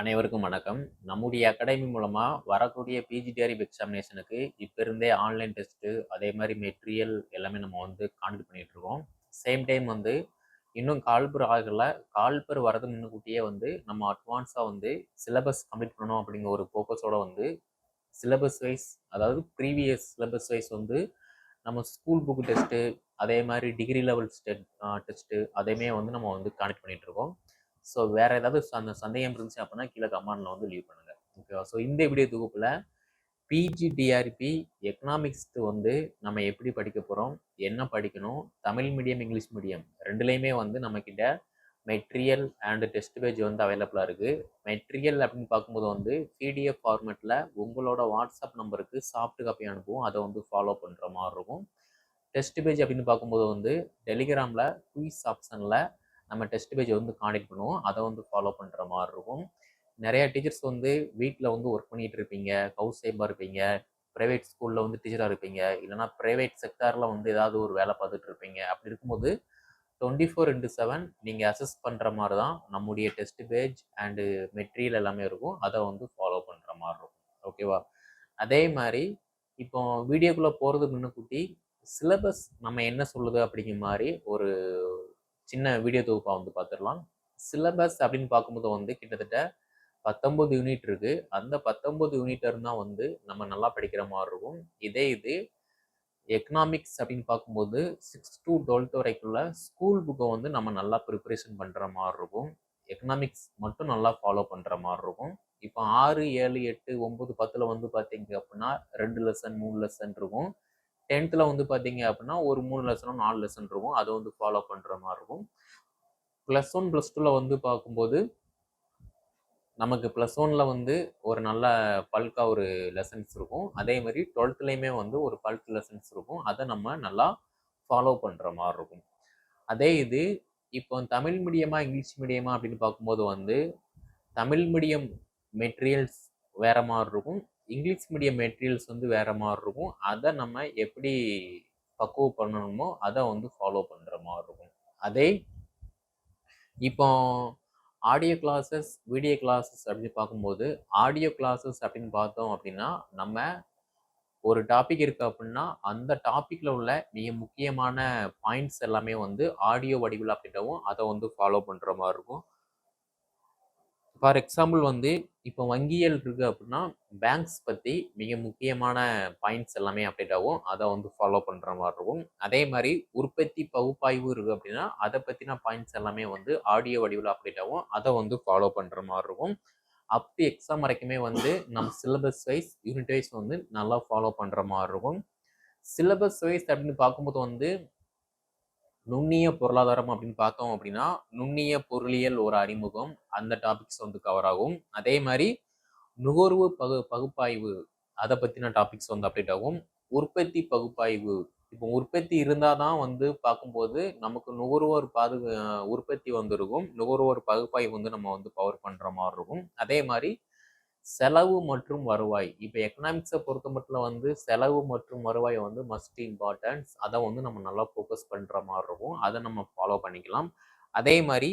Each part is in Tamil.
அனைவருக்கும் வணக்கம். நம்முடைய அகாடமி மூலமாக வரக்கூடிய பிஜி பிஜிடிஆர்இப் எக்ஸாமினேஷனுக்கு இப்போ இருந்தே ஆன்லைன் டெஸ்ட்டு அதே மாதிரி மெட்டீரியல் எல்லாமே நம்ம வந்து காண்டக்ட் பண்ணிகிட்ருக்கோம் இருக்கோம். சேம் டைம் வந்து இன்னும் கால்பர் ஆகலை. கால்பர் வரது முன்னுக்கூட்டியே வந்து நம்ம அட்வான்ஸாக வந்து சிலபஸ் கம்ப்ளீட் பண்ணணும் அப்படிங்கிற ஒரு ஃபோக்கஸோடு வந்து சிலபஸ் வைஸ் அதாவது ப்ரீவியஸ் சிலபஸ் வைஸ் வந்து நம்ம ஸ்கூல் புக் டெஸ்ட்டு அதே மாதிரி டிகிரி லெவல் ஸ்டெட் டெஸ்ட்டு அதையுமே வந்து நம்ம வந்து காண்டக்ட் பண்ணிகிட்ருக்கோம் இருக்கோம். ஸோ வேறு ஏதாவது அந்த சந்தேகம் இருந்துச்சு அப்படின்னா கீழே கமெண்ட்ல வந்து லீவ் பண்ணுங்க. ஓகேவா ஸோ இந்த வீடியோ தொகுப்பில் பிஜிடிஆர்பி எக்கனாமிக்ஸ்க்கு வந்து நம்ம எப்படி படிக்க போகிறோம் என்ன படிக்கணும் தமிழ் மீடியம் இங்கிலீஷ் மீடியம் ரெண்டுலேயுமே வந்து நம்மக்கிட்ட material material and test page வந்து அவைலபிளாக இருக்குது மெட்டீரியல் அப்படின்னு பார்க்கும்போது வந்து பிடிஎஃப் ஃபார்மேட்டில் உங்களோட வாட்ஸ்அப் நம்பருக்கு சாஃப்ட் காப்பி அனுப்புவோம். அதை வந்து ஃபாலோ பண்ணுற மாதிரி இருக்கும். டெஸ்ட் பேஜ் அப்படின்னு பார்க்கும்போது வந்து டெலிகிராமில் குயிஸ் ஆப்ஷனில் நம்ம டெஸ்ட் பேஜை வந்து காண்டக்ட் பண்ணுவோம். அதை வந்து ஃபாலோ பண்ணுற மாதிரி இருக்கும். நிறையா டீச்சர்ஸ் வந்து வீட்டில் வந்து ஒர்க் பண்ணிகிட்டு இருப்பீங்க. ஹவுஸ் சேஃபாக இருப்பீங்க. ப்ரைவேட் ஸ்கூலில் வந்து டீச்சராக இருப்பீங்க. இல்லைனா ப்ரைவேட் செக்டாரில் வந்து ஏதாவது ஒரு வேலை பார்த்துட்டு இருப்பீங்க. அப்படி இருக்கும்போது டுவெண்ட்டி ஃபோர் இன்ட்டு செவன் நீங்கள் அசஸ் பண்ணுற மாதிரி தான் நம்முடைய டெஸ்ட் பேஜ் அண்டு மெட்டீரியல் எல்லாமே இருக்கும். அதை வந்து ஃபாலோ பண்ணுற மாதிரி இருக்கும். ஓகேவா அதே மாதிரி இப்போ வீடியோக்குள்ளே போகிறதுக்கு முன்னுக்குட்டி சிலபஸ் நம்ம என்ன சொல்லுது அப்படிங்கிற மாதிரி ஒரு சின்ன வீடியோ தொகுப்பாக வந்து பார்த்துடலாம் சிலபஸ் அப்படின்னு பார்க்கும்போது வந்து கிட்டத்தட்ட பத்தொம்பது யூனிட் இருக்குது அந்த பத்தொம்பது யூனிட் இருந்தால் வந்து நம்ம நல்லா படிக்கிற மாதிரி இருக்கும். இதே இது எக்கனாமிக்ஸ் அப்படின்னு பார்க்கும்போது சிக்ஸ் டு டுவெல்த் வரைக்குள்ள ஸ்கூல் புக்கை வந்து நம்ம நல்லா ப்ரிப்பரேஷன் பண்ணுற மாதிரி இருக்கும். எக்கனாமிக்ஸ் மட்டும் நல்லா ஃபாலோ பண்ணுற மாதிரி இருக்கும். இப்போ ஆறு ஏழு எட்டு ஒம்பது பத்தில் வந்து பார்த்தீங்க அப்படின்னா ரெண்டு லெசன் மூணு லெசன் இருக்கும். டென்த்தில் வந்து பார்த்தீங்க அப்படின்னா ஒரு மூணு லெசனோ நாலு லெசன் இருக்கும். அதை வந்து ஃபாலோ பண்ணுற மாதிரி இருக்கும். ப்ளஸ் ஒன் ப்ளஸ் டூவில் வந்து பார்க்கும்போது நமக்கு ப்ளஸ் ஒனில் வந்து ஒரு நல்ல பல்காக ஒரு லெசன்ஸ் இருக்கும். அதே மாதிரி டுவெல்த்துலேயுமே வந்து ஒரு பல்க் லெசன்ஸ் இருக்கும். அதை நம்ம நல்லா ஃபாலோ பண்ணுற மாதிரி இருக்கும். அதே இது இப்போ தமிழ் மீடியமாக இங்கிலீஷ் மீடியமாக அப்படின்னு பார்க்கும்போது வந்து தமிழ் மீடியம் மெட்டீரியல்ஸ் வேறு மாதிரி இருக்கும். இங்கிலீஷ் மீடியம் மெட்டீரியல்ஸ் வந்து வேறு மாதிரி இருக்கும். அதை நம்ம எப்படி பக்குவம் பண்ணணுமோ அதை வந்து ஃபாலோ பண்ணுற மாதிரி இருக்கும். அதே இப்போ ஆடியோ கிளாஸஸ் வீடியோ கிளாஸஸ் அப்படின்னு பார்க்கும்போது ஆடியோ கிளாஸஸ் அப்படின்னு பார்த்தோம் அப்படின்னா நம்ம ஒரு டாபிக் இருக்குது அப்படின்னா அந்த டாப்பிக்கில் உள்ள மிக முக்கியமான பாயிண்ட்ஸ் எல்லாமே வந்து ஆடியோ வடிவில் அப்படின்றவும் அதை வந்து ஃபாலோ பண்ணுற மாதிரி இருக்கும். ஃபார் எக்ஸாம்பிள் வந்து இப்போ வங்கியல் இருக்குது அப்படின்னா பேங்க்ஸ் பற்றி மிக முக்கியமான பாயிண்ட்ஸ் எல்லாமே அப்டேட் ஆகும். அதை வந்து ஃபாலோ பண்ணுற மாதிரி இருக்கும். அதே மாதிரி உற்பத்தி பகுப்பாய்வு இருக்குது அப்படின்னா அதை பற்றின பாயிண்ட்ஸ் எல்லாமே வந்து ஆடியோ வடிவில் அப்டேட் ஆகும். அதை வந்து ஃபாலோ பண்ணுற மாதிரி இருக்கும். அப் டு எக்ஸாம் வரைக்குமே வந்து நம்ம சிலபஸ் வைஸ் யூனிட் வைஸ் வந்து நல்லா ஃபாலோ பண்ணுற மாதிரி இருக்கும். சிலபஸ் வைஸ் அப்படின்னு பார்க்கும்போது வந்து நுண்ணிய பொருளாதாரம் அப்படின்னு பார்த்தோம் அப்படின்னா நுண்ணிய பொருளியல் ஒரு அறிமுகம் அந்த டாபிக்ஸ் வந்து கவர் ஆகும். அதே மாதிரி நுகர்வு பகு பகுப்பாய்வு அதை பற்றின டாபிக்ஸ் வந்து அப்டேட் ஆகும். உற்பத்தி பகுப்பாய்வு இப்போ உற்பத்தி இருந்தால் தான் வந்து பார்க்கும்போது நமக்கு நுகர்வோர் பாது உற்பத்தி வந்துருக்கும். நுகர்வோர் பகுப்பாய்வு வந்து நம்ம வந்து பவர் பண்ணுற மாதிரி இருக்கும். அதே மாதிரி செலவு மற்றும் வருவாய். இப்போ எக்கனாமிக்ஸை பொறுத்த மட்டும் வந்து செலவு மற்றும் வருவாய் வந்து மஸ்ட் இம்பார்ட்டன்ஸ் அதை வந்து நம்ம நல்லா ஃபோக்கஸ் பண்ணுற மாதிரி இருக்கும். அதை நம்ம ஃபாலோ பண்ணிக்கலாம். அதே மாதிரி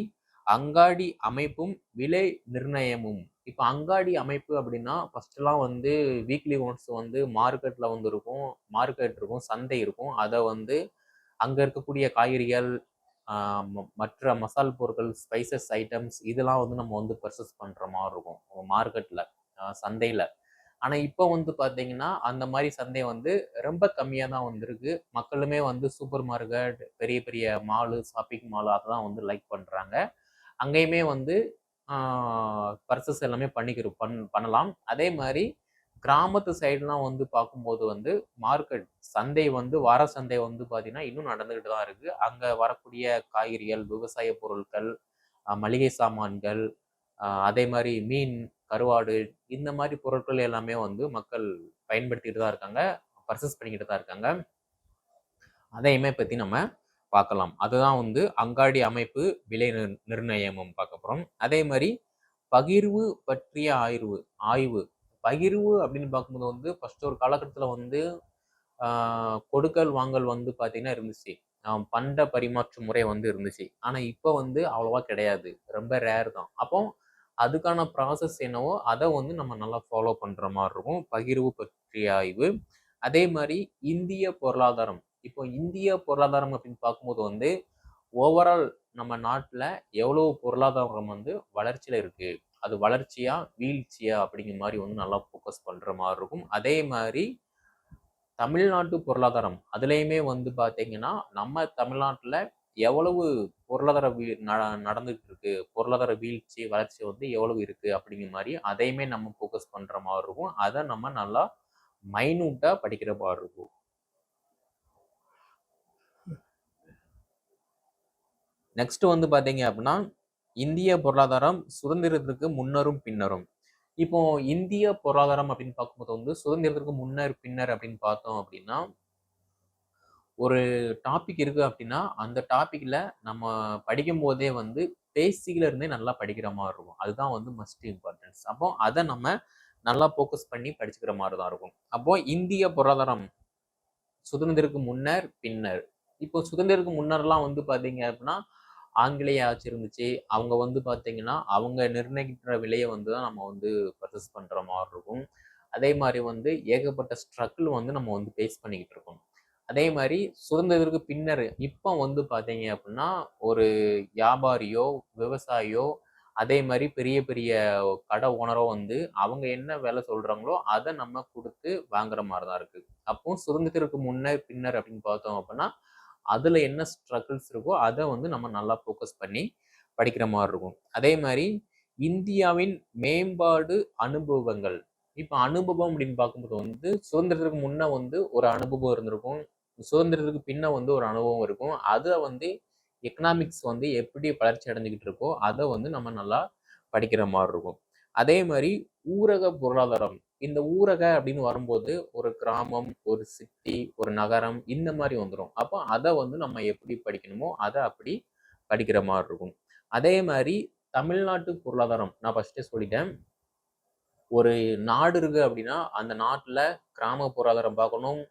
அங்காடி அமைப்பும் விலை நிர்ணயமும். இப்போ அங்காடி அமைப்பு அப்படின்னா ஃபஸ்ட்டெல்லாம் வந்து வீக்லி ஒன்ஸ் வந்து மார்க்கெட்டில் வந்து இருக்கும். மார்க்கெட் இருக்கும் சந்தை இருக்கும். அதை வந்து அங்கே இருக்கக்கூடிய காய்கறிகள் மற்ற மசால் பொருட்கள் ஸ்பைசஸ் ஐட்டம்ஸ் இதெல்லாம் வந்து நம்ம வந்து பர்ச்சேஸ் பண்ணுற மாதிரி இருக்கும். மார்க்கெட்டில் சந்தையில். ஆனால் இப்போ வந்து பார்த்தீங்கன்னா அந்த மாதிரி சந்தை வந்து ரொம்ப கம்மியாக தான் வந்திருக்கு. மக்களுமே வந்து சூப்பர் மார்க்கெட் பெரிய பெரிய மாலு ஷாப்பிங் மாலு அதை தான் வந்து லைக் பண்ணுறாங்க அங்கேயுமே வந்து பர்சஸ் எல்லாமே பண்ணிக்கிற பண் பண்ணலாம். அதே மாதிரி கிராமத்து சைடுலாம் வந்து பார்க்கும்போது வந்து மார்க்கெட் சந்தை வந்து வார சந்தை வந்து பார்த்திங்கன்னா இன்னும் நடந்துக்கிட்டு தான் இருக்குது அங்கே வரக்கூடிய காய்கறிகள் விவசாய பொருட்கள் மளிகை சாமான்கள் அதே மாதிரி மீன் கருவாடு இந்த மாதிரி பொருட்கள் எல்லாமே வந்து மக்கள் பயன்படுத்திட்டு தான் இருக்காங்க. பர்சஸ் பண்ணிக்கிட்டு தான் இருக்காங்க. அதையுமே பற்றி நம்ம பார்க்கலாம். அதுதான் வந்து அங்காடி அமைப்பு விலை நிர்ணயமும் பார்க்க போகிறோம் அதே மாதிரி பகிர்வு பற்றிய ஆய்வு ஆய்வு. பகிர்வு அப்படின்னு பார்க்கும்போது வந்து ஃபஸ்ட் ஒரு காலகட்டத்தில் வந்து கொடுக்கல் வாங்கல் வந்து பார்த்திங்கன்னா இருந்துச்சு. பண்ட பரிமாற்று முறை வந்து இருந்துச்சு. ஆனால் இப்போ வந்து அவ்வளோவா கிடையாது. ரொம்ப ரேர் தான். அப்போ அதுக்கான ப்ராசஸ் என்னவோ அதை வந்து நம்ம நல்லா ஃபாலோ பண்ணுற மாதிரி இருக்கும். பகிர்வு பற்றிய ஆய்வு. அதே மாதிரி இந்திய பொருளாதாரம். இப்போ இந்திய பொருளாதாரம் அப்படின்னு பார்க்கும்போது வந்து ஓவரால் நம்ம நாட்டில் எவ்வளோ பொருளாதாரம் வந்து வளர்ச்சியில் இருக்குது அது வளர்ச்சியா வீழ்ச்சியா அப்படிங்கிற மாதிரி வந்து நல்லா ஃபோக்கஸ் பண்ணுற மாதிரி இருக்கும். அதே மாதிரி தமிழ்நாட்டு பொருளாதாரம். அதுலேயுமே வந்து பார்த்தீங்கன்னா நம்ம தமிழ்நாட்டில் எவ்வளவு பொருளாதார வீ நடந்துகிட்டு இருக்கு பொருளாதார வீழ்ச்சி வளர்ச்சி வந்து எவ்வளவு இருக்கு அப்படிங்கிற மாதிரி அதையுமே நம்ம ஃபோக்கஸ் பண்ற மாதிரி இருக்கும். அதை நம்ம நல்லா மைனூட்டா படிக்கிற மாதிரி இருக்கும். நெக்ஸ்ட் வந்து பார்த்தீங்க அப்படின்னா இந்திய பொருளாதாரம் சுதந்திரத்திற்கு முன்னரும் பின்னரும். இப்போ இந்திய பொருளாதாரம் அப்படின்னு பார்க்கும்போது வந்து சுதந்திரத்திற்கு முன்னர் பின்னர் அப்படின்னு பார்த்தோம் அப்படின்னா ஒரு டாபிக் இருக்குது அப்படின்னா அந்த டாப்பிக்கில் நம்ம படிக்கும் போதே வந்து பேசிக்ல இருந்தே நல்லா படிக்கிற மாதிரி இருக்கும். அதுதான் வந்து மஸ்ட் இம்பார்ட்டன்ஸ் அப்போ அதை நம்ம நல்லா ஃபோக்கஸ் பண்ணி படிச்சுக்கிற மாதிரி தான் இருக்கும். அப்போ இந்திய பொருளாதாரம் சுதந்திரத்துக்கு முன்னர் பின்னர். இப்போ சுதந்திரத்துக்கு முன்னர்லாம் வந்து பார்த்தீங்க அப்படின்னா ஆங்கிலேய ஆட்சி இருந்துச்சு. அவங்க வந்து பார்த்தீங்கன்னா அவங்க நிர்ணயிக்கிற விலையை வந்து தான் நம்ம வந்து பர்ச்சேஸ் பண்ணுற மாதிரி இருக்கும். அதே மாதிரி வந்து ஏகப்பட்ட ஸ்ட்ரகிள் வந்து நம்ம வந்து ஃபேஸ் பண்ணிக்கிட்டு இருக்கோம் அதே மாதிரி சுதந்திரத்திற்கு பின்னர். இப்போ வந்து பார்த்தீங்க அப்படின்னா ஒரு வியாபாரியோ விவசாயியோ அதே மாதிரி பெரிய பெரிய கடை ஓனரோ வந்து அவங்க என்ன வேலை சொல்கிறாங்களோ அதை நம்ம கொடுத்து வாங்குற மாதிரி தான் இருக்குது அப்போ சுதந்திரத்திற்கு முன்னர் பின்னர் அப்படின்னு பார்த்தோம் அப்படின்னா அதில் என்ன ஸ்ட்ரகிள்ஸ் இருக்கோ அதை வந்து நம்ம நல்லா ஃபோக்கஸ் பண்ணி படிக்கிற மாதிரி இருக்கும். அதே மாதிரி இந்தியாவின் மேம்பாடு அனுபவங்கள். இப்போ அனுபவம் அப்படின்னு பார்க்கும்போது வந்து சுதந்திரத்துக்கு முன்னே வந்து ஒரு அனுபவம் இருந்திருக்கும். சுதந்திரத்துக்கு பின்ன வந்து ஒரு அனுபவம் இருக்கும். அதை வந்து எக்கனாமிக்ஸ் வந்து எப்படி வளர்ச்சி அடைஞ்சுக்கிட்டு இருக்கோ அதை வந்து நம்ம நல்லா படிக்கிற மாதிரி இருக்கும். அதே மாதிரி ஊரக பொருளாதாரம் இந்த ஊரக அப்படின்னு வரும்போது ஒரு கிராமம் ஒரு சிட்டி ஒரு நகரம் இந்த மாதிரி வந்துடும் அப்போ அதை வந்து நம்ம எப்படி படிக்கணுமோ அதை அப்படி படிக்கிற மாதிரி இருக்கும். அதே மாதிரி தமிழ்நாட்டு பொருளாதாரம் நான் ஃபஸ்ட்டே சொல்லிட்டேன். ஒரு நாடு இருக்குது அப்படின்னா அந்த நாட்டில் கிராம பொருளாதாரம் பார்க்கணும்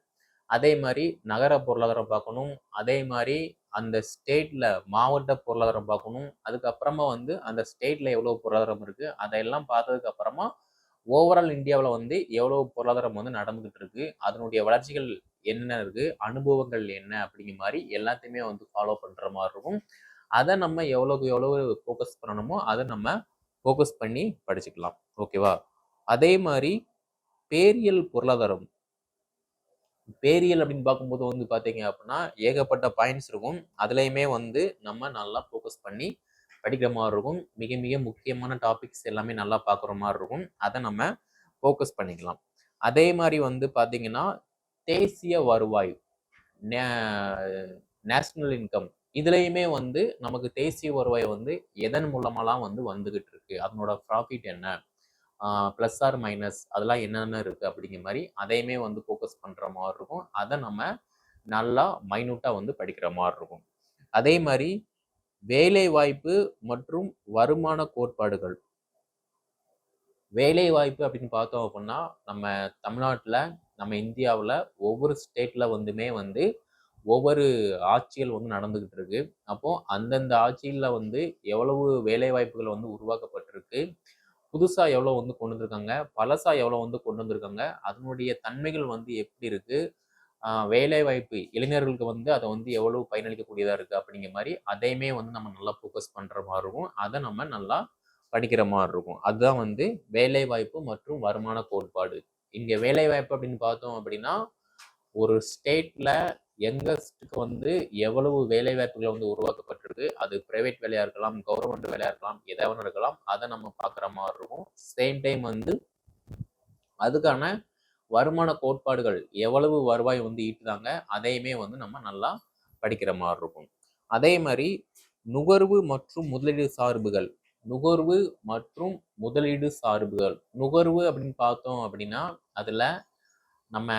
அதே மாதிரி நகர பொருளாதாரம் பார்க்கணும். அதே மாதிரி அந்த ஸ்டேட்டில் மாவட்ட பொருளாதாரம் பார்க்கணும். அதுக்கப்புறமா வந்து அந்த ஸ்டேட்டில் எவ்வளோ பொருளாதாரம் இருக்குது அதையெல்லாம் பார்த்ததுக்கப்புறமா ஓவரால் இந்தியாவில் வந்து எவ்வளோ பொருளாதாரம் வந்து நடந்துகிட்டு இருக்கு அதனுடைய வளர்ச்சிகள் என்ன இருக்குது அனுபவங்கள் என்ன அப்படிங்கிற மாதிரி எல்லாத்தையுமே வந்து ஃபாலோ பண்ணுற மாதிரி இருக்கும். அதை நம்ம எவ்வளோக்கு எவ்வளோ ஃபோக்கஸ் பண்ணணுமோ அதை நம்ம ஃபோக்கஸ் பண்ணி படிச்சுக்கலாம். ஓகேவா அதே மாதிரி பேரியல் பொருளாதாரம் பேரியல் அப்படின்னு பார்க்கும்போது வந்து பார்த்தீங்க அப்படின்னா ஏகப்பட்ட பாயிண்ட்ஸ் இருக்கும். அதுலேயுமே வந்து நம்ம நல்லா ஃபோக்கஸ் பண்ணி படிக்கிற மாதிரி இருக்கும். மிக மிக முக்கியமான டாபிக்ஸ் எல்லாமே நல்லா பார்க்குற மாதிரி இருக்கும். அதை நம்ம ஃபோக்கஸ் பண்ணிக்கலாம். அதே மாதிரி வந்து பார்த்தீங்கன்னா தேசிய வருவாய் நேஷ்னல் இன்கம் இதுலேயுமே வந்து நமக்கு தேசிய வருவாய் வந்து எதன் மூலமாலாம் வந்து வந்துகிட்டு இருக்கு? அதனோட ப்ராஃபிட் என்ன? ப்ளஸ் ஆர் மைனஸ் அதெல்லாம் என்னென்ன இருக்குது அப்படிங்கிற மாதிரி அதையுமே வந்து ஃபோக்கஸ் பண்ணுற மாதிரி இருக்கும். அதை நம்ம நல்லா மைனூட்டாக வந்து படிக்கிற மாதிரி இருக்கும். அதே மாதிரி வேலைவாய்ப்பு மற்றும் வருமான கோட்பாடுகள். வேலை வாய்ப்பு அப்படின்னு பார்த்தோம் அப்படின்னா நம்ம தமிழ்நாட்டில் நம்ம இந்தியாவில் ஒவ்வொரு ஸ்டேட்டில் வந்துமே வந்து ஒவ்வொரு ஆட்சிகள் வந்து நடந்துக்கிட்டு இருக்கு. அப்போ அந்தந்த ஆட்சியில் வந்து எவ்வளவு வேலை வாய்ப்புகள் வந்து உருவாக்கப்பட்டிருக்கு? புதுசாக எவ்வளோ வந்து கொண்டு வந்திருக்காங்க பழசாக எவ்வளோ வந்து கொண்டு வந்திருக்காங்க அதனுடைய தன்மைகள் வந்து எப்படி இருக்குது வேலை வாய்ப்பு இளைஞர்களுக்கு வந்து அதை வந்து எவ்வளோ பயனளிக்கக்கூடியதாக இருக்குது அப்படிங்கிற மாதிரி அதையுமே வந்து நம்ம நல்லா ஃபோக்கஸ் பண்ணுற மாதிரி இருக்கும். அதை நம்ம நல்லா படிக்கிற மாதிரி இருக்கும். அதுதான் வந்து வேலை வாய்ப்பு மற்றும் வருமான கோட்பாடு. இங்கே வேலை வாய்ப்பு அப்படின்னு பார்த்தோம் அப்படின்னா ஒரு ஸ்டேட்டில் யங்கஸ்ட்டுக்கு வந்து எவ்வளவு வேலை வாய்ப்புகள் வந்து உருவாக்கப்பட்டிருக்கு அது பிரைவேட் வேலையாக இருக்கலாம் கவர்மெண்ட் வேலையாக இருக்கலாம் எதாவது இருக்கலாம் அதை நம்ம பார்க்குற மாதிரி இருக்கும். சேம் டைம் வந்து அதுக்கான வருமான கோட்பாடுகள் எவ்வளவு வருவாய் வந்து ஈட்டுதாங்க அதையுமே வந்து நம்ம நல்லா படிக்கிற மாதிரி இருக்கும். அதே மாதிரி நுகர்வு மற்றும் முதலீடு சார்புகள் நுகர்வு மற்றும் முதலீடு சார்புகள் நுகர்வு அப்படின்னு பார்த்தோம் அப்படின்னா அதில் நம்ம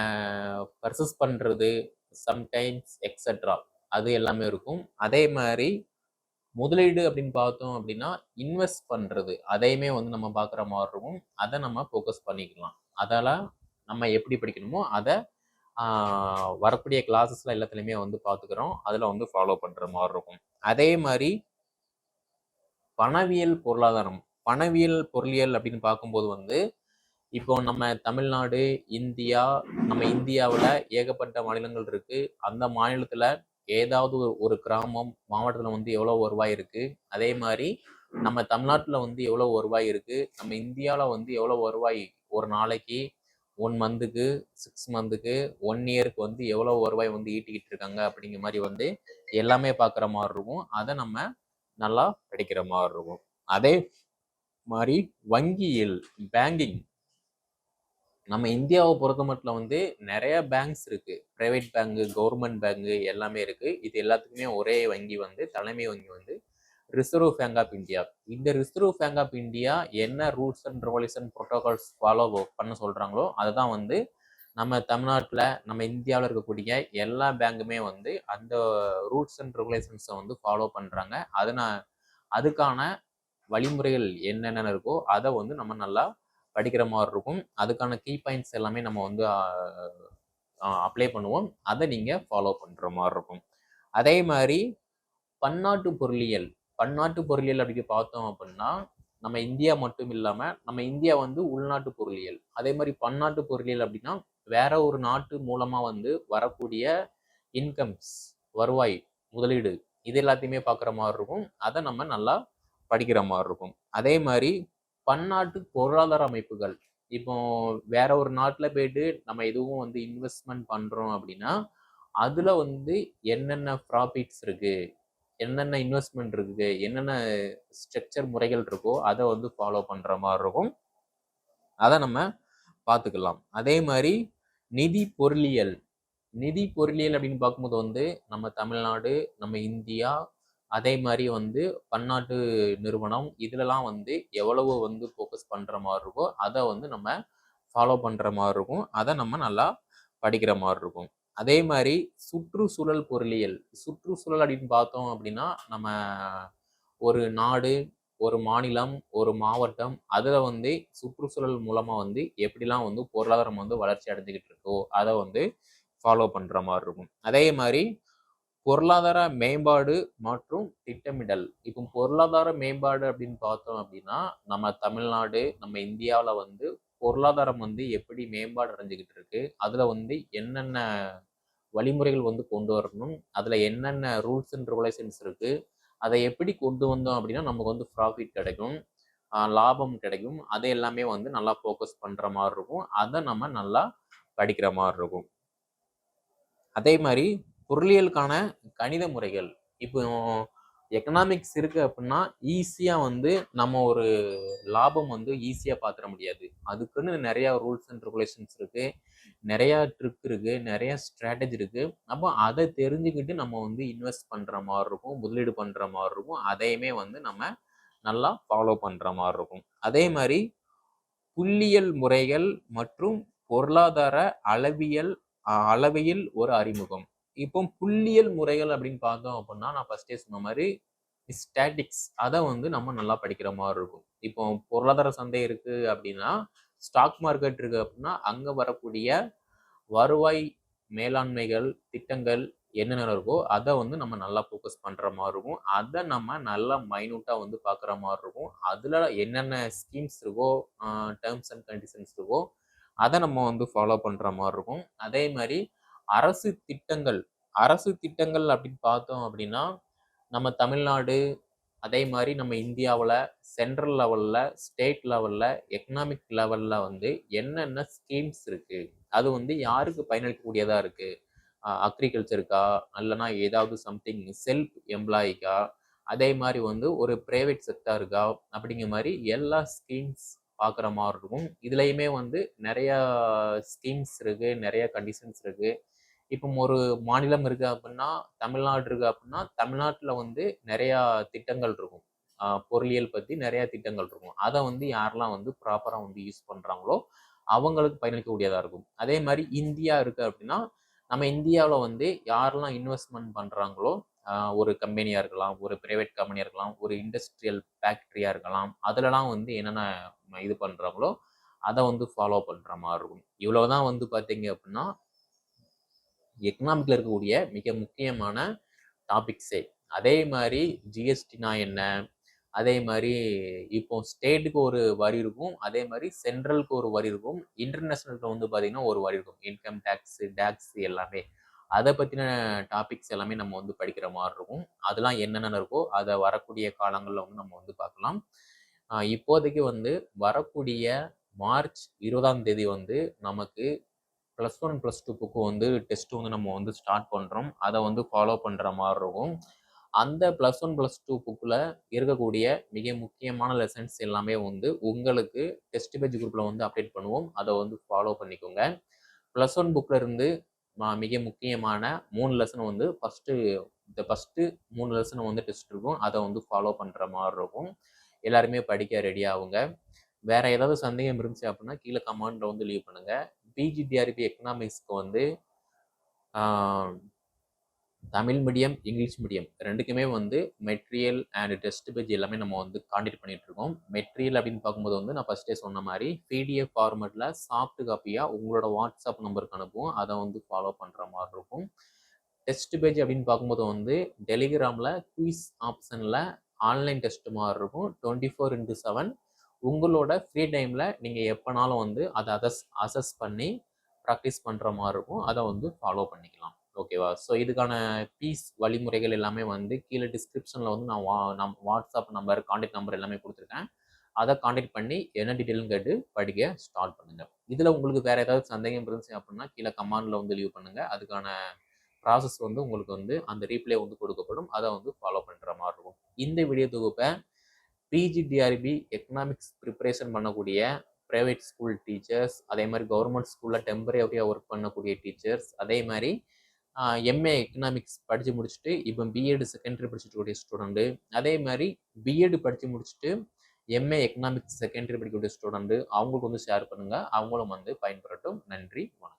பர்சஸ் பண்ணுறது சம்டைம்ஸ் எக்ஸட்ரா அது எல்லாமே இருக்கும். அதே மாதிரி முதலீடு அப்படின்னு பார்த்தோம் அப்படின்னா இன்வெஸ்ட் பண்ணுறது அதையுமே வந்து நம்ம பார்க்குற மாதிரி இருக்கும். அதை நம்ம ஃபோக்கஸ் பண்ணிக்கலாம். அதால் நம்ம எப்படி படிக்கணுமோ அதை வரக்கூடிய கிளாஸஸ்லாம் எல்லாத்துலேயுமே வந்து பார்த்துக்கிறோம். அதில் வந்து ஃபாலோ பண்ணுற மாதிரி இருக்கும். அதே மாதிரி பணவியல் பொருளாதாரம். பணவியல் பொருளியல் அப்படின்னு பார்க்கும்போது வந்து இப்போ நம்ம தமிழ்நாடு இந்தியா நம்ம இந்தியாவில் ஏகப்பட்ட மாநிலங்கள் இருக்கு. அந்த மாநிலத்துல ஏதாவது ஒரு- ஒரு கிராமம் மாவட்டத்தில் வந்து எவ்வளோ வருவாய் இருக்கு? அதே மாதிரி நம்ம தமிழ்நாட்டில் வந்து எவ்வளோ வருவாய் இருக்கு? நம்ம இந்தியாவில் வந்து எவ்வளோ வருவாய் ஒரு நாளைக்கு? ஒன் மந்த்துக்கு சிக்ஸ் மந்த்துக்கு ஒன் இயருக்கு வந்து எவ்வளோ வருவாய் வந்து ஈட்டிக்கிட்டு இருக்காங்க? அப்படிங்கிற மாதிரி வந்து எல்லாமே பார்க்குற மாதிரி இருக்கும். அதை நம்ம நல்லா படிக்கிற மாதிரி இருக்கும். அதே மாதிரி வங்கியில் பேங்கிங் நம்ம இந்தியாவை பொறுத்த மட்டும் வந்து நிறைய பேங்க்ஸ் இருக்கு. பிரைவேட் பேங்கு கவர்மெண்ட் பேங்கு எல்லாமே இருக்கு. இது எல்லாத்துக்குமே ஒரே வங்கி வந்து தலைமை வங்கி வந்து ரிசர்வ் பேங்க் ஆஃப் இந்தியா இந்த ரிசர்வ் பேங்க் ஆஃப் இந்தியா என்ன rules and revolution protocols follow பண்ண சொல்றாங்களோ அதுதான் வந்து நம்ம தமிழ்நாட்டில் நம்ம இந்தியாவில் இருக்கக்கூடிய எல்லா பேங்குமே வந்து அந்த ரூல்ஸ் அண்ட் ரெகுலேஷன்ஸை வந்து ஃபாலோ பண்ணுறாங்க அதனால் அதுக்கான வழிமுறைகள் என்னென்ன இருக்கோ அதை வந்து நம்ம நல்லா படிக்கிற மாதிரி இருக்கும். அதுக்கான கீ பாயிண்ட்ஸ் எல்லாமே நம்ம வந்து அப்ளை பண்ணுவோம். அதை நீங்கள் ஃபாலோ பண்ணுற மாதிரி இருக்கும். அதே மாதிரி பன்னாட்டு பொருளியல். பன்னாட்டு பொருளியல் அப்படி பார்த்தோம் அப்படின்னா நம்ம இந்தியா மட்டும் இல்லாமல் நம்ம இந்தியா வந்து உள்நாட்டு பொருளியல். அதே மாதிரி பன்னாட்டு பொருளியல் அப்படின்னா வேற ஒரு நாட்டு மூலமாக வந்து வரக்கூடிய இன்கம்ஸ் வருவாய் முதலீடு இது எல்லாத்தையுமே பார்க்குற மாதிரி இருக்கும். அதை நம்ம நல்லா படிக்கிற மாதிரி இருக்கும். அதே மாதிரி பன்னாட்டு பொருளாதார அமைப்புகள். இப்போ வேற ஒரு நாட்டில் போயிட்டு நம்ம எதுவும் வந்து இன்வெஸ்ட்மெண்ட் பண்ணுறோம் அப்படின்னா அதில் வந்து என்னென்ன ப்ராஃபிட்ஸ் இருக்குது என்னென்ன இன்வெஸ்ட்மெண்ட் இருக்குது என்னென்ன ஸ்ட்ரக்சர் முறைகள் இருக்கோ அதை வந்து ஃபாலோ பண்ணுற மாதிரி இருக்கும். அதை நம்ம பார்த்துக்கலாம். அதே மாதிரி நிதி பொருளியல். நிதி பொருளியல் அப்படின்னு பார்க்கும்போது வந்து நம்ம தமிழ்நாடு நம்ம இந்தியா அதே மாதிரி வந்து பன்னாட்டு நிறுவனம் இதுலலாம் வந்து எவ்வளவு வந்து ஃபோக்கஸ் பண்ணுற மாதிரி இருக்கோ அதை வந்து நம்ம ஃபாலோ பண்ணுற மாதிரி இருக்கும். அதை நம்ம நல்லா படிக்கிற மாதிரி இருக்கும். அதே மாதிரி சுற்றுச்சூழல் பொருளியல் சுற்றுச்சூழல் அப்படின்னு பார்த்தோம் அப்படின்னா நம்ம ஒரு நாடு ஒரு மாநிலம் ஒரு மாவட்டம் அதில் வந்து சுற்றுச்சூழல் மூலமாக வந்து எப்படிலாம் வந்து பொருளாதாரம் வந்து வளர்ச்சி அடைஞ்சிக்கிட்டு இருக்கோ அதை வந்து ஃபாலோ பண்ணுற மாதிரி இருக்கும். அதே மாதிரி பொருளாதார மேம்பாடு மற்றும் திட்டமிடல். இப்போ பொருளாதார மேம்பாடு அப்படின்னு பார்த்தோம் அப்படின்னா நம்ம தமிழ்நாடு நம்ம இந்தியாவில் வந்து பொருளாதாரம் வந்து எப்படி மேம்பாடு அடைஞ்சுக்கிட்டு இருக்கு அதில் வந்து என்னென்ன வழிமுறைகள் வந்து கொண்டு வரணும் அதில் என்னென்ன ரூல்ஸ் அண்ட் ரெகுலேஷன்ஸ் இருக்குது அதை எப்படி கொண்டு வந்தோம் அப்படின்னா நமக்கு வந்து ப்ராஃபிட் கிடைக்கும் லாபம் கிடைக்கும் அதை எல்லாமே வந்து நல்லா ஃபோக்கஸ் பண்ணுற மாதிரி இருக்கும் அதை நம்ம நல்லா படிக்கிற மாதிரி இருக்கும். அதே மாதிரி பொருளியலுக்கான கணித முறைகள். இப்போ எக்கனாமிக்ஸ் இருக்குது அப்படின்னா ஈஸியாக வந்து நம்ம ஒரு லாபம் வந்து ஈஸியாக பார்த்துட முடியாது. அதுக்குன்னு நிறையா ரூல்ஸ் அண்ட் ரெகுலேஷன்ஸ் இருக்குது நிறையா ட்ரிக் இருக்குது நிறையா ஸ்ட்ராட்டஜி இருக்குது அப்போ அதை தெரிஞ்சுக்கிட்டு நம்ம வந்து இன்வெஸ்ட் பண்ணுற மாதிரி இருக்கும் முதலீடு பண்ணுற மாதிரி இருக்கும். அதையுமே வந்து நம்ம நல்லா ஃபாலோ பண்ணுற மாதிரி இருக்கும். அதே மாதிரி புள்ளியல் முறைகள் மற்றும் பொருளாதார அளவியல் அளவையில் ஒரு அறிமுகம். இப்போ புள்ளியியல் முறைகள் அப்படின்னு பார்த்தோம் அப்படின்னா நான் ஃபஸ்ட்டே சொன்ன மாதிரி ஸ்டாட்டிக்ஸ் அதை வந்து நம்ம நல்லா படிக்கிற மாதிரி இருக்கும். இப்போ பொருளாதார சந்தை இருக்கு அப்படின்னா ஸ்டாக் மார்க்கெட் இருக்கு அப்படின்னா அங்கே வரக்கூடிய வருவாய் மேலாண்மைகள் திட்டங்கள் என்னென்ன இருக்கோ அதை வந்து நம்ம நல்லா ஃபோக்கஸ் பண்ணுற மாதிரி இருக்கும். அதை நம்ம நல்லா மைனூட்டாக வந்து பார்க்குற மாதிரி இருக்கும். அதில் என்னென்ன ஸ்கீம்ஸ் இருக்கோ டேர்ம்ஸ் அண்ட் கண்டிஷன்ஸ் இருக்கோ அதை நம்ம வந்து ஃபாலோ பண்ணுற மாதிரி இருக்கும். அதே மாதிரி அரசு திட்டங்கள் அரசு திட்டங்கள் அப்படின்னு பார்த்தோம் அப்படின்னா நம்ம தமிழ்நாடு அதே மாதிரி நம்ம இந்தியாவில் சென்ட்ரல் லெவலில் ஸ்டேட் லெவலில் எக்கனாமிக் லெவலில் வந்து என்னென்ன ஸ்கீம்ஸ் இருக்குது அது வந்து யாருக்கு பயனளிக்கக்கூடியதாக இருக்குது அக்ரிகல்ச்சருக்கா இல்லைனா ஏதாவது சம்திங் செல்ஃப் எம்ப்ளாயிக்கா அதே மாதிரி வந்து ஒரு ப்ரைவேட் செக்டாருக்கா அப்படிங்கிற மாதிரி எல்லா ஸ்கீம்ஸ் பார்க்குற மாதிரி இருக்கும். இதுலேயுமே வந்து நிறையா ஸ்கீம்ஸ் இருக்குது நிறையா கண்டிஷன்ஸ் இருக்குது இப்போ ஒரு மாநிலம் இருக்கு அப்படின்னா தமிழ்நாடு இருக்கு அப்படின்னா தமிழ்நாட்டில் வந்து நிறையா திட்டங்கள் இருக்கும். பொருளியல் பற்றி நிறையா திட்டங்கள் இருக்கும். அதை வந்து யாரெல்லாம் வந்து ப்ராப்பராக வந்து யூஸ் பண்ணுறாங்களோ அவங்களுக்கு பயனளிக்கக்கூடியதாக இருக்கும். அதே மாதிரி இந்தியா இருக்குது அப்படின்னா நம்ம இந்தியாவில் வந்து யாரெல்லாம் இன்வெஸ்ட்மெண்ட் பண்ணுறாங்களோ ஒரு கம்பெனியாக இருக்கலாம் ஒரு ப்ரைவேட் கம்பெனியாக இருக்கலாம் ஒரு இண்டஸ்ட்ரியல் ஃபேக்ட்ரியாக இருக்கலாம் அதிலலாம் வந்து என்னென்ன இது பண்ணுறாங்களோ அதை வந்து ஃபாலோ பண்ணுற மாதிரி இருக்கும். இவ்வளோ தான் வந்து பார்த்தீங்க அப்படின்னா எக்கனாமிக்கில் இருக்கக்கூடிய மிக முக்கியமான டாபிக்ஸே அதே மாதிரி ஜிஎஸ்டினா என்ன? அதே மாதிரி இப்போ ஸ்டேட்டுக்கு ஒரு வரி இருக்கும். அதே மாதிரி சென்ட்ரலுக்கு ஒரு வரி இருக்கும். இன்டர்நேஷ்னலுக்கு வந்து பார்த்தீங்கன்னா ஒரு வரி இருக்கும். இன்கம் டேக்ஸ் டேக்ஸ் எல்லாமே. அதை பற்றின டாபிக்ஸ் எல்லாமே நம்ம வந்து படிக்கிற மாதிரி இருக்கும். அதெல்லாம் என்னென்ன இருக்கோ அதை வரக்கூடிய காலங்களில் வந்து நம்ம வந்து பார்க்கலாம். இப்போதைக்கு வந்து வரக்கூடிய மார்ச் இருபதாம் தேதி வந்து நமக்கு plus one plus two book வந்து டெஸ்ட் வந்து நம்ம வந்து ஸ்டார்ட் பண்ணுறோம் அதை வந்து ஃபாலோ பண்ணுற மாதிரி இருக்கும். அந்த ப்ளஸ் ஒன் ப்ளஸ் டூ புக்கில் இருக்கக்கூடிய மிக முக்கியமான லெசன்ஸ் எல்லாமே வந்து உங்களுக்கு டெஸ்ட் பேஜ் குரூப்பில் வந்து அப்டேட் பண்ணுவோம். அதை வந்து ஃபாலோ பண்ணிக்கோங்க. ப்ளஸ் ஒன் புக்கில் இருந்து மிக முக்கியமான மூணு லெசன் வந்து ஃபஸ்ட்டு இந்த ஃபஸ்ட்டு மூணு லெசன் வந்து டெஸ்ட் இருக்கும். அதை வந்து ஃபாலோ பண்ணுற மாதிரி இருக்கும். எல்லாருமே படிக்க ரெடி ஆகுங்க. வேறு ஏதாவது சந்தேகம் இருந்துச்சு அப்படின்னா கீழே கமெண்ட்ல வந்து லீவ் பண்ணுங்கள் பிஜிடிஆர்பி எக்கனாமிக்ஸ்க்கு வந்து தமிழ் மீடியம் இங்கிலீஷ் மீடியம் ரெண்டுக்குமே வந்து மெட்டீரியல் அண்ட் டெஸ்ட் பேஜ் எல்லாமே நம்ம வந்து காண்டக்ட் பண்ணிட்டு இருக்கோம். மெட்டீரியல் அப்படின்னு பார்க்கும்போது வந்து நான் ஃபர்ஸ்டே சொன்ன மாதிரி பிடிஎஃப் ஃபார்மெட்டில் சாஃப்ட் காப்பியாக உங்களோட வாட்ஸ்அப் நம்பருக்கு அனுப்புவோம். அதை வந்து ஃபாலோ பண்ணுற மாதிரி இருக்கும். டெஸ்ட் பேஜ் அப்படின்னு பார்க்கும்போது வந்து டெலிகிராமில் குயிஸ் ஆப்ஷனில் ஆன்லைன் டெஸ்ட் மாதிரி இருக்கும். டுவெண்ட்டி ஃபோர் இன்ட்டு செவன் உங்களோட ஃப்ரீ டைமில் நீங்கள் எப்போனாலும் வந்து அதை அதஸ் அசஸ் பண்ணி ப்ராக்டிஸ் பண்ணுற மாதிரி இருக்கும். அதை வந்து ஃபாலோ பண்ணிக்கலாம். ஓகேவா ஸோ இதுக்கான பீஸ் வழிமுறைகள் எல்லாமே வந்து கீழே டிஸ்கிரிப்ஷனில் வந்து நான் வா நம் வாட்ஸ்அப் நம்பர் காண்டாக்ட் நம்பர் எல்லாமே கொடுத்துருக்கேன். அதை காண்டக்ட் பண்ணி என்ன டீட்டெயில்னு கேட்டு படிக்க ஸ்டார்ட் பண்ணுங்கள் இதில் உங்களுக்கு வேறு ஏதாவது சந்தேகம் இருந்துச்சு அப்படின்னா கீழே கமாண்டில் வந்து லீவ் பண்ணுங்கள் அதுக்கான ப்ராசஸ் வந்து உங்களுக்கு வந்து அந்த ரீப்ளே வந்து கொடுக்கப்படும். அதை வந்து ஃபாலோ பண்ணுற மாதிரி இருக்கும். இந்த வீடியோ தொகுப்பை பிஜிடிஆர்பி எக்கனாமிக்ஸ் ப்ரிப்பரேஷன் பண்ணக்கூடிய ப்ரைவேட் ஸ்கூல் டீச்சர்ஸ் அதே மாதிரி கவர்மெண்ட் ஸ்கூலில் டெம்பரரியாக ஒர்க் பண்ணக்கூடிய டீச்சர்ஸ் அதே மாதிரி எம்ஏ எக்கனாமிக்ஸ் படித்து முடிச்சுட்டு இப்போ பிஎட் செகண்டரி படிச்சுட்டு கூடிய ஸ்டூடெண்ட்டு அதே மாதிரி பிஎட் படித்து முடிச்சுட்டு எம்ஏ எக்கனாமிக்ஸ் செகண்டரி படிக்கக்கூடிய ஸ்டூடெண்ட்டு அவங்களுக்கு வந்து ஷேர் பண்ணுங்கள் அவங்களும் வந்து பயன்பெறட்டும். நன்றி. வணக்கம்.